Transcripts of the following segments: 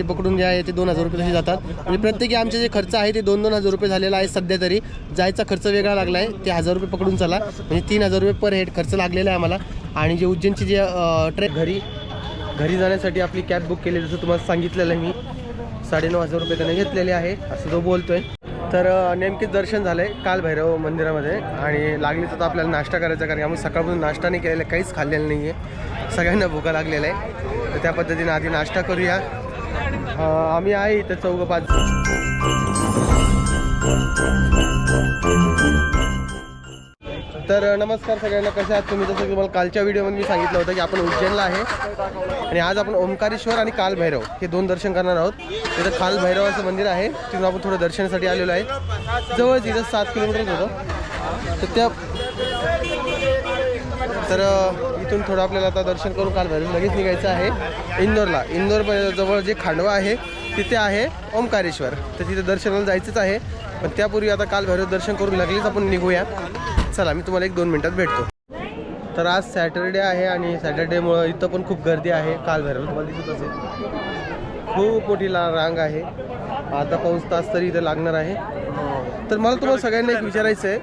ते पकडून जे आहे ते दोन हजार रुपये तसे जातात. म्हणजे प्रत्येकी आमचे जे खर्च आहे ते दोन दोन हजार रुपये झालेला आहे सध्या तरी. जायचा खर्च वेगळा लागला आहे ते हजार रुपये पकडून चला. म्हणजे तीन हजार रुपये पर हेड खर्च लागलेला आहे आम्हाला. आणि जे उज्जैनची जे ट्रेन घरी घरी जाण्यासाठी आपली कॅब बुक केली जसं तुम्हाला सांगितलेलं आहे मी साडेनऊ हजार रुपये त्याने घेतलेले आहे असं जो बोलतोय. तर नेमके नेमकेच दर्शन झालं आहे काल भैरव मंदिरामध्ये. आणि लागलीच आता आपल्याला नाश्ता करायचा कारण आम्ही सकाळपासून नाश्ता नाही केलेला आहे, काहीच खाल्लेलं नाही आहे सगळ्यांना भुका लागलेला आहे. तर त्या पद्धतीने आधी नाश्ता करूया. आम्ही आहे इथं चौघं पाच तर नमस्कार सगळ्यांना कसे आहात तुम्ही? जसं की तुम्हाला कालच्या व्हिडिओमध्ये मी सांगितलं होतं की आपण उज्जैनला आहे. आणि आज आपण ओंकारेश्वर आणि काल भैरव हे दोन दर्शन करणार आहोत. तिथं कालभैरवाचं मंदिर आहे. तिथून आपण थोडं दर्शनासाठी आलेलो आहे. जवळच इथं सात किलोमीटर होतं. तर त्या तर इथून थोडं आपल्याला आता दर्शन करून काल भैरव लगेच निघायचं आहे. इंदोरला. इंदोर जवळ जे खांडवा आहे तिथे आहे ओंकारेश्वर. तर तिथे दर्शनाला जायचंच आहे. पण त्यापूर्वी आता काल भैरव दर्शन करून लगेच आपण निघूया. चला मी तुम्हाला एक दोन मिनटात भेटतो. तर आज सॅटरडे आहे आणि सॅटरडेमुळं इथं पण खूप गर्दी आहे. काल भैरव तुम्हाला दिसत असेल. खूप मोठी ला रांग आहे. आता पाऊस तास तरी इथं लागणार आहे. तर मला तुम्हाला सगळ्यांना एक विचारायचं आहे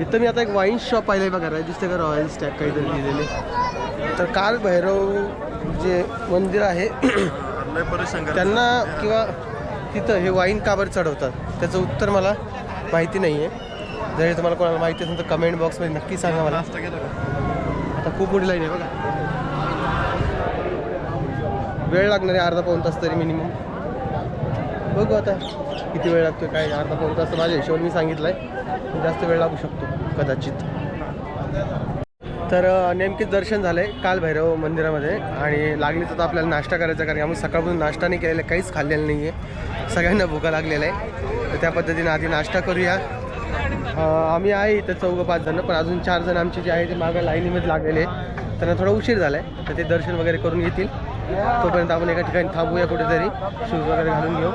इथं मी आता एक वाईन शॉप पाहिलं बघा दिसते का रॉयल स्टॅक काहीतरी लिहिलेले. तर काल भैरव जे मंदिर आहे त्यांना किंवा तिथं हे वाईन काबर चढवतात? त्याचं उत्तर मला माहिती नाही आहे जर तुम्हाला कोणाला माहिती असेल तर कमेंट बॉक्समध्ये नक्की सांगा मला. आता खूप मोठी लाईन आहे बघा. वेळ लागणार आहे अर्धा पाऊन तास तरी मिनिमम बघू आता. किती वेळ लागतो काय अर्धा पाऊन तास माझ्या हिशोबाने मी सांगितलं आहे जास्त वेळ लागू शकतो कदाचित. तर नेमकेच दर्शन झालं आहे काल भैरव मंदिरामध्ये आणि लागलीच आता आपल्याला नाश्ता करायचा कारण आम्ही सकाळपासून नाश्ता नाही केलेला आहे, काहीच खाल्लेलं नाही आहे सगळ्यांना भुका लागलेला आहे. तर त्या पद्धतीने आधी नाश्ता करूया. आम्ही आहे इथं चौघं पाच जण पण अजून चार जण आमचे जे आहे ते मागं लाईनीमध्ये लागलेले आहेत. त्यांना थोडा उशीर झाला आहे तर ते दर्शन वगैरे करून घेतील तोपर्यंत आपण एका ठिकाणी थांबूया कुठेतरी शूज वगैरे घालून घेऊ.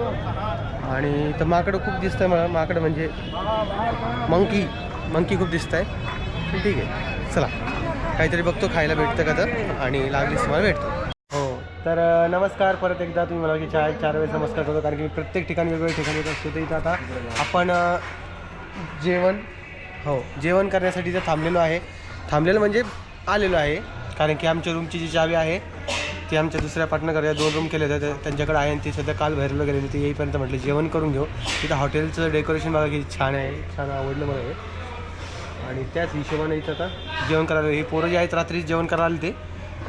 आणि इथं माकडं खूप दिसतं आहे मला. माकडं म्हणजे मंकी मंकी खूप दिसत आहे ठीक आहे. चला काहीतरी बघतो खायला भेटतं का तर? आणि लागलीच मला भेटतो. हो तर नमस्कार. परत एकदा तुम्ही मला की चार चार वेळेस नमस्कार करतो कारण की मी प्रत्येक ठिकाणी वेगवेगळ्या ठिकाणी येत असतो. तर इथं आता आपण जेवण हो जेवण करण्यासाठी इथं थांबलेलो आहे. थांबलेलं म्हणजे आलेलो आहे कारण की आमच्या रूमची जी चावी आहे ती आमच्या दुसऱ्या पार्टनरकडे दोन रूम केले होते त्यांच्याकडे आहे आणि ते सध्या काल भैरवलं गेलेली ते येईपर्यंत म्हटलं जेवण करून घेऊ. तिथं हॉटेलचं डेकोरेशन बघा की छान आहे. छान आवडलं मला हे. आणि त्याच हिशोबाने इथं आता जेवण करायला हे पोरं जे आहेत रात्री जेवण करायला आले ते.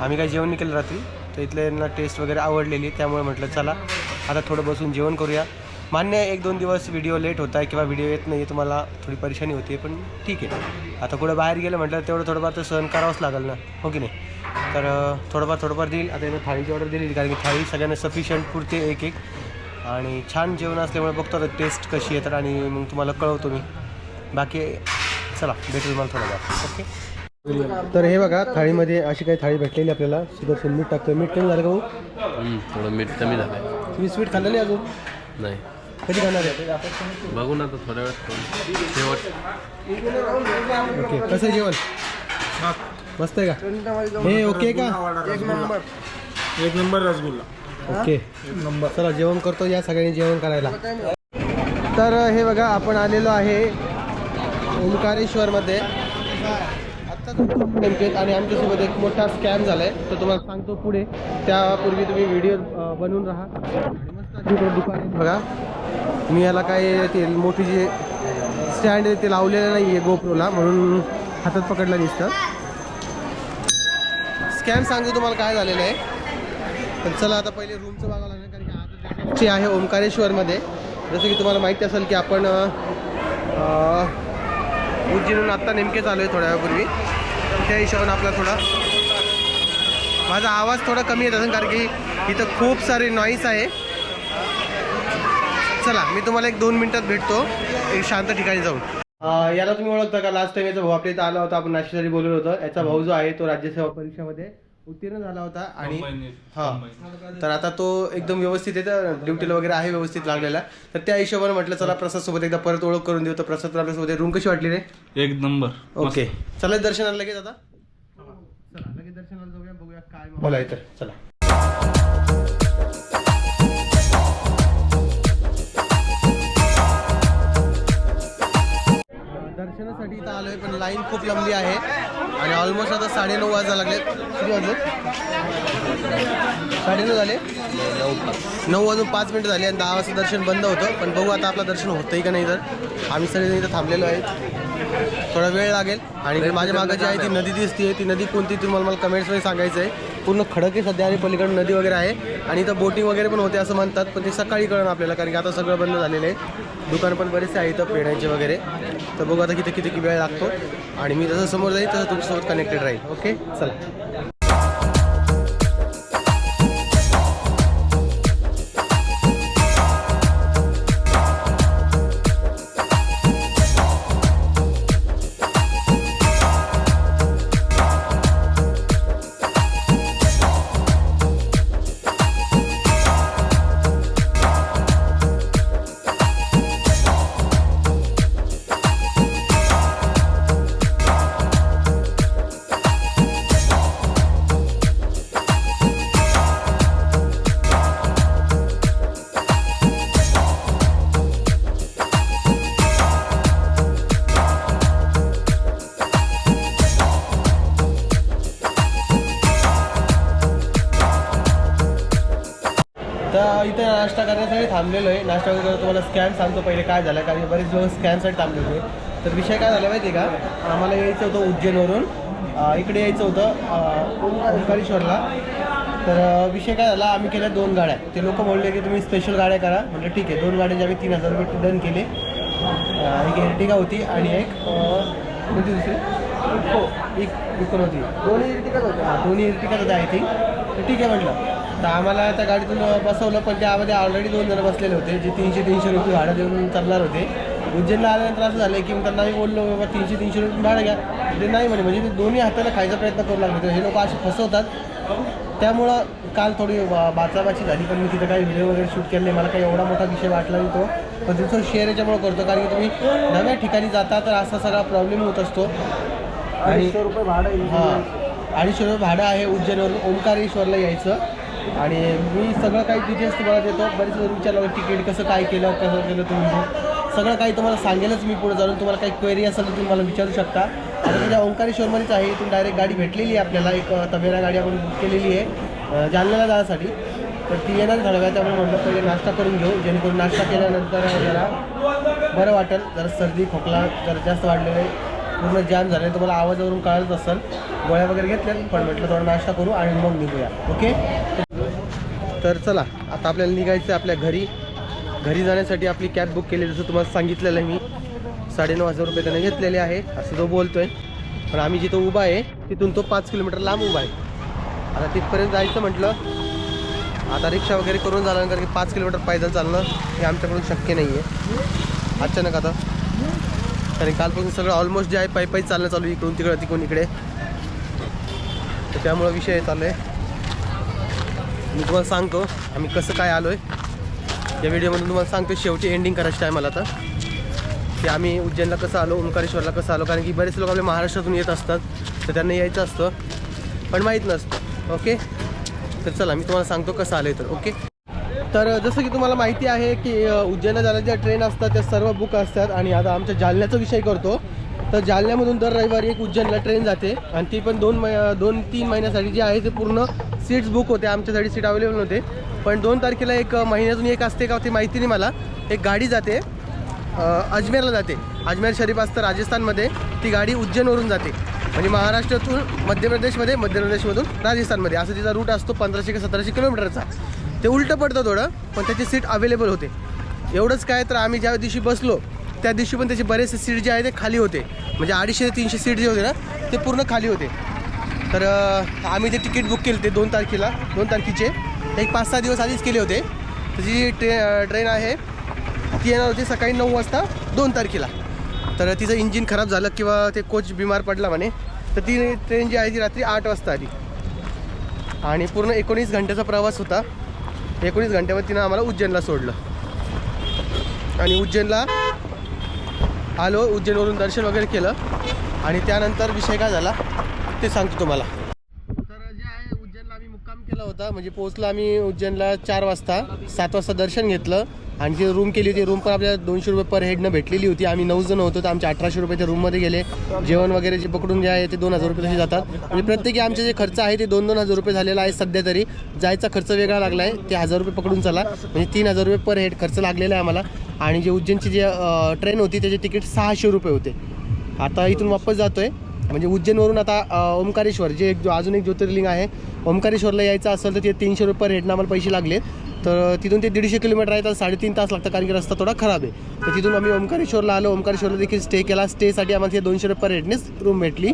आम्ही काय जेवण नाही केलं रात्री. तर इथल्यांना टेस्ट वगैरे आवडलेली त्यामुळे म्हटलं चला आता थोडं बसून जेवण करूया. मान्य आहे एक दोन दिवस व्हिडिओ लेट होत आहे किंवा व्हिडिओ येत नाही तुम्हाला थोडी परेशानी होती पण ठीक आहे. आता कुठं बाहेर गेलं म्हटलं तेवढं थोडंफार तर सहन करावंच लागेल ना. हो की नाही? तर थोडंफार थोडंफार देईल. आता यानं थाळीची ऑर्डर दिली कारण की थाळी सगळ्यांना सफिशियंट पुरते एक एक आणि छान जेवण असल्यामुळे बघतो आता टेस्ट कशी येतात आणि मग तुम्हाला कळवतो मी. बाकी चला भेटू तुम्हाला थोडा ओके? तर हे बघा थाळीमध्ये अशी काही थाळी भेटलेली आपल्याला. सुदर्शन मीठ टाकतो मीठ कमी झालं का? हम्म, थोडं मीठ कमी झालंय. तुम्ही स्वीट खाल्लं नाही अजून? नाही. कधी खाणार आहे? बघू ना आता थोड्या वेळात शेवट. ओके कसं जेवण? मस्त आहे का? हे ओके का? एक नंबर. एक नंबर रसगुल्ला. Okay number. चला जेवण करतो या सगळ्यांनी जेवण करायला. तर हे बघा आपण आलेलो आहे ओंकारेश्वरमध्ये. आत्ताच नेमके आणि आमच्यासोबत एक मोठा स्कॅम झाला आहे तो तुम्हाला सांगतो पुढे. त्यापूर्वी तुम्ही व्हिडिओ बनवून राहा. मस्त दुकान बघा. मी याला काय ते मोठी जी स्टँड ते लावलेलं नाही आहे गोप्रोला म्हणून हातात पकडलं दिसतं स्कॅम सांगतो तुम्हाला काय झालेलं आहे. पण चला आता पहिले रूमचं बघावं लागेल कारण की आता आहे ओंकारेश्वरमध्ये. जसं की तुम्हाला माहिती असेल की आपण अं, उज्जैनहून आत्ता नेमकेच आलो आहे थोड्या वेळापूर्वी. त्या हिशोबाने आपला थोडा माझा आवाज थोडा कमी येत असेल कारण की इथं खूप सारे नॉईस आहे. चला मी तुम्हाला एक दोन मिनटात भेटतो. एक शांत ठिकाणी जाऊन. याला तुम्ही ओळखता का? लास्ट टाइम याचा भाऊ आपल्या इथं आला होता आपण नाशिकसाठी बोललो होतो. याचा भाऊ जो आहे तो राज्यसेवा परीक्षेमध्ये उत्तीर्ण झाला होता आणि हा. तर आता तो एकदम व्यवस्थित आहे तर ड्युटीला वगैरे आहे व्यवस्थित लागलेला. तर त्या हिशोबाने म्हटलं चला प्रसाद सोबत एकदा परत ओळख करून देऊ. तर प्रसाद तर आपल्यासोबत रूम कशी वाटली रे? एक नंबर. ओके. चला दर्शनाला लगेच आता. चला लगेच दर्शनाला जाऊया बघूया काय बोला तर चला. दर्शनासाठी इथं आलोय पण लाईन खूप लंबी आहे. आणि ऑलमोस्ट आता साडेनऊ वाजा लागले किती वाजले? साडेनऊ झाले? नऊ वाजून पाच मिनिटं झाले आणि दहा वाजता दर्शन बंद होतं. पण बघू आता आपलं दर्शन होतंय का नाही तर. आम्ही सगळेजण इथं थांबलेलो आहे थोडा वेळ लागेल. आणि माझ्या मागं जी आहे ती नदी दिसते ती नदी कोणती तुम्हाला मला कमेंट्समध्ये सांगायचं आहे पूर्ण खडक आहे सध्या आणि पलीकडे नदी वगैरे आहे. आणि इथं बोटिंग वगैरे पण होते असं म्हणतात. पण ते सकाळी कळणं आपल्याला कारण की आता सगळं बंद झालेलं आहे. दुकान पण बरेचसे आहे इथं पेढ्यांचे वगैरे. तर बघू आता किती किती वेळ लागतो. आणि मी जसं समोर जाईल तसं तुमच्यासोबत कनेक्टेड राहील. ओके चला. तर इथे नाश्ता करण्यासाठी थांबलेलो आहे. नाश्ता वगैरे तुम्हाला स्कॅन सांगतो पहिले काय झालं कारण बरेच लोक स्कॅनसाठी थांबले होते. तर विषय काय झाला माहिती आहे का? आम्हाला यायचं होतं उज्जैनवरून. इकडे यायचं होतं ओंकारेश्वरला. तर विषय काय झाला आम्ही केल्या दोन गाड्या. ते लोक बोलले की तुम्ही स्पेशल गाड्या करा. म्हटलं ठीक आहे दोन गाड्याचे आम्ही तीन हजार रुपये डन केले. एक एर्टिगा होती आणि एक कोणती दुसरी? हो एक इकोन होती दोन्ही इर्टिकाच होत्या. दोन्ही इर्टिकाच होत्या आय थिंक तर ठीक आहे म्हटलं. तर आम्हाला त्या गाडीतून बसवलं पण त्यामध्ये ऑलरेडी दोन जण बसलेले होते जे तीनशे तीनशे रुपये भाडं देऊन चालणार होते. उज्जैनला आल्यानंतर असं झालं की मग त्यांना मी बोललो बाबा तीनशे तीनशे रुपये भाडं घ्या. ते नाही म्हणे म्हणजे ते दोन्ही हाताला खायचा प्रयत्न करू लागले हे लोक असे फसवतात. त्यामुळं काल थोडी बाचाबाची झाली पण मी तिथं काही व्हिडिओ वगैरे शूट केले मला काही एवढा मोठा विषय वाटला नाही तो. पण तुमचं शेअर याच्यामुळे करतो कारण की तुम्ही नव्या ठिकाणी जाता तर असा सगळा प्रॉब्लेम होत असतो. आणि रुपये भाडं हां. अडीचशे रुपये भाडं आहे उज्जैनवरून ओंकारेश्वरला यायचं. आणि मी सगळं काही डिटेल्स तुम्हाला देतो. बरेच जण विचारलं तिकीट कसं काय केलं कसं केलं तुम्ही? सगळं काही तुम्हाला सांगेलच मी पुढे जाऊन. तुम्हाला काही क्वेरी असेल तर तुम्ही मला विचारू शकता. आता त्याच्या ओंकारेश्वरमध्येच आहे इथून डायरेक्ट गाडी भेटलेली आहे आपल्याला. एक तबेरा गाडी आपण बुक केलेली आहे जालन्याला जाण्यासाठी. तर ती येणार थोड्या वेळात त्यामुळे म्हणलं पहिले नाश्ता करून घेऊ. जेणेकरून नाश्ता केल्यानंतर जरा बरं वाटेल. जरा सर्दी खोकला जरा जास्त वाढलेलं आहे. पूर्ण जाम झाले तुम्हाला आवाजावरून कळत असेल. गोळ्या वगैरे घेतल्या पण म्हटलं थोडा नाश्ता करू आणि मग निघूया. ओके? तर चला आता आपल्याला निघायचं आहे आपल्या घरी. घरी जाण्यासाठी आपली कॅब बुक केली जसं तुम्हाला सांगितलेलं आहे मी. साडेनऊ हजार रुपये त्याने घेतलेले आहे असं तो बोलतोय. पण आम्ही जिथं उभा आहे तिथून तो पाच किलोमीटर लांब उभा आहे. आता तिथपर्यंत जायचं म्हटलं आता रिक्षा वगैरे करून झाल्यानंतर की पाच किलोमीटर पैदल चालणं हे आमच्याकडून शक्य नाही आहे अचानक आता. कारण कालपासून सगळं ऑलमोस्ट जे आहे पायी पायी चालणं चालू इकडून तिकडं तिकडून इकडे. तर त्यामुळं विषय चालू आहे. मी तुम्हाला सांगतो आम्ही कसं काय आलो आहे या व्हिडिओमधून तुम्हाला सांगतो शेवटी एंडिंग करायची आहे मला आता. की आम्ही उज्जैनला कसं आलो ओंकारेश्वरला कसं आलो कारण की बरेच लोक आपल्या महाराष्ट्रातून येत असतात तर त्यांना यायचं असतं. पण माहीत नसतं ओके? तर चला मी तुम्हाला सांगतो कसं आलं तर ओके? तर जसं की तुम्हाला माहिती आहे की अ, उज्जैनला जायला ज्या ट्रेन असतात त्या सर्व बुक असतात आणि आता आमच्या जालन्याचा विषय करतो. तर जालन्यामधून दर रविवारी एक उज्जैनला ट्रेन जाते आणि ती पण दोन मै दोन तीन महिन्यासाठी जी आहे ते पूर्ण सीट्स बुक होते. आमच्यासाठी सीट अवेलेबल नव्हते. पण दोन तारखेला एक महिन्यातून एक असते का ते माहिती नाही मला. एक गाडी जाते अजमेरला जाते. अजमेर शरीफ असतं राजस्थानमध्ये. ती गाडी उज्जैनवरून जाते. म्हणजे महाराष्ट्रातून मध्य प्रदेशमध्ये मध्य प्रदेशमधून राजस्थानमध्ये. असं तिचा रूट असतो पंधराशे का सतराशे किलोमीटरचा. ते उलटं पडतं थोडं पण त्याची सीट अवेलेबल होते. एवढंच काय तर आम्ही ज्या दिवशी बसलो त्या दिवशी पण त्याचे बरेचसे सीट जे आहे ते खाली होते. म्हणजे अडीचशे ते तीनशे सीट जे होते ना ते पूर्ण खाली होते. तर आम्ही ते तिकीट बुक केले ते दोन तारखेला दोन तारखेचे. एक पाच सहा दिवस आधीच केले होते. त्याची जी ट्रे ट्रेन आहे ती येणार होती सकाळी नऊ वाजता दोन तारखेला. तर तिचं इंजिन खराब झालं किंवा ते कोच बिमार पडला म्हणे तर ती ट्रेन जी आहे ती रात्री आठ वाजता आली. आणि पूर्ण एकोणीस घंट्याचा प्रवास होता. एकोणीस घंट्यामध्ये तिनं आम्हाला उज्जैनला सोडलं. आणि उज्जैनला आलो उज्जैनवरून दर्शन वगैरे केलं. आणि त्यानंतर विषय काय झाला ते सांगतो तुम्हाला. तर जे आहे उज्जैनला आम्ही मुक्काम केला होता. म्हणजे पोहोचलो आम्ही उज्जैनला चार वाजता. सात वाजता दर्शन घेतलं. आणि जी रूम केली होती रूम पण आपल्याला दोनशे रुपये पर हेडनं भेटलेली होती. आम्ही नऊ जण होतो तर आमचे अठराशे रुपये त्या रूममध्ये गेले. जेवण वगैरे जे पकडून जे आहे ते दोन हजार रुपये तसे जातात. म्हणजे प्रत्येकी आमचे जे खर्च आहे ते दोन दोन हजार रुपये झालेला आहे सध्या तरी. जायचा खर्च वेगळा लागला आहे ते हजार रुपये पकडून चला. म्हणजे तीन हजार रुपये पर हेड खर्च लागलेला आहे आम्हाला. आणि जे उज्जैनची जे ट्रेन होती त्याचे तिकीट सहाशे रुपये होते. आता इथून वापस जातो आहे म्हणजे उज्जैनवरून आता ओंकारेश्वर जे एक जो अजून एक ज्योतिर्लिंग आहे ओंकारेश्वरला यायचं असेल तर ते तीनशे रुपये पर हेडनं आम्हाला पैसे लागले तर तिथून ते दीडशे किलोमीटर आहे तर साडेतीन तास लागतं कारण की रस्ता थोडा खराब आहे. तर तिथून आम्ही ओंकारेश्वरला आलो. ओंकारेश्वरला देखील स्टे केला. स्टेसाठी आम्हाला ते दोनशे रुपये पर हेडनेच रूम भेटली.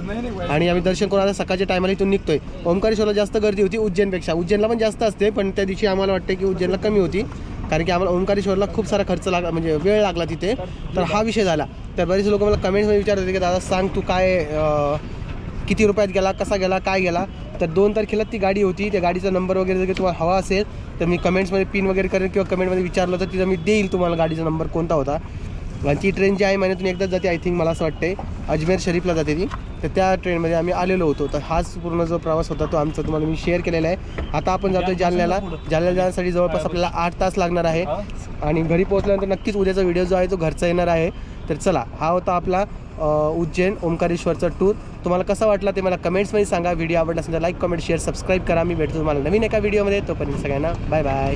आणि आम्ही दर्शन करून आता सकाळच्या टायमाला इथून निघतोय. ओंकारेश्वरला जास्त गर्दी होती उज्जैनपेक्षा. उज्जैनला पण जास्त असते पण त्या दिवशी आम्हाला वाटतं की उज्जैनला कमी होती. कारण की आम्हाला ओंकारेश्वरला खूप सारा खर्च लागला म्हणजे वेळ लागला तिथे. तर हा विषय झाला. तर बरेच लोक मला कमेंटमध्ये विचारत होते की दादा सांग तू काय किती रुपयात गेला कसा गेला काय गेला? तर दोन तारखेला ती गाडी होती. त्या गाडीचा नंबर वगैरे जर तुम्हाला हवा असेल तर मी कमेंट्समध्ये पिन वगैरे करेन किंवा कमेंटमध्ये विचारलं तर तिथं मी देईल तुम्हाला गाडीचा नंबर कोणता होता. आणि ती ट्रेन जी आहे महिन्यातून एकदाच जाते आय थिंक मला असं वाटते अजमेर शरीफला जाते ती. तर त्या ट्रेनमध्ये आम्ही आलेलो होतो. तर हाच पूर्ण जो प्रवास होता तो आमचा तुम्हाला मी शेअर केलेला आहे. आता आपण जातो जालन्याला. जालन्याला जाण्यासाठी जवळपास आपल्याला आठ तास लागणार आहे. आणि घरी पोहोचल्यानंतर नक्कीच उद्याचा व्हिडिओ जो आहे तो घरचा येणार आहे. तर चला हा होता आपला उज्जैन ओंकारेश्वरचा टूर तुम्हाला कसा वाटला ते मला कमेंट्समध्ये सांगा. व्हिडिओ आवडला असेल तर लाईक कमेंट शेअर सबस्क्राईब करा. मी भेटतो तुम्हाला नवीन एका व्हिडिओमध्ये तोपर्यंत सगळ्यांना बाय बाय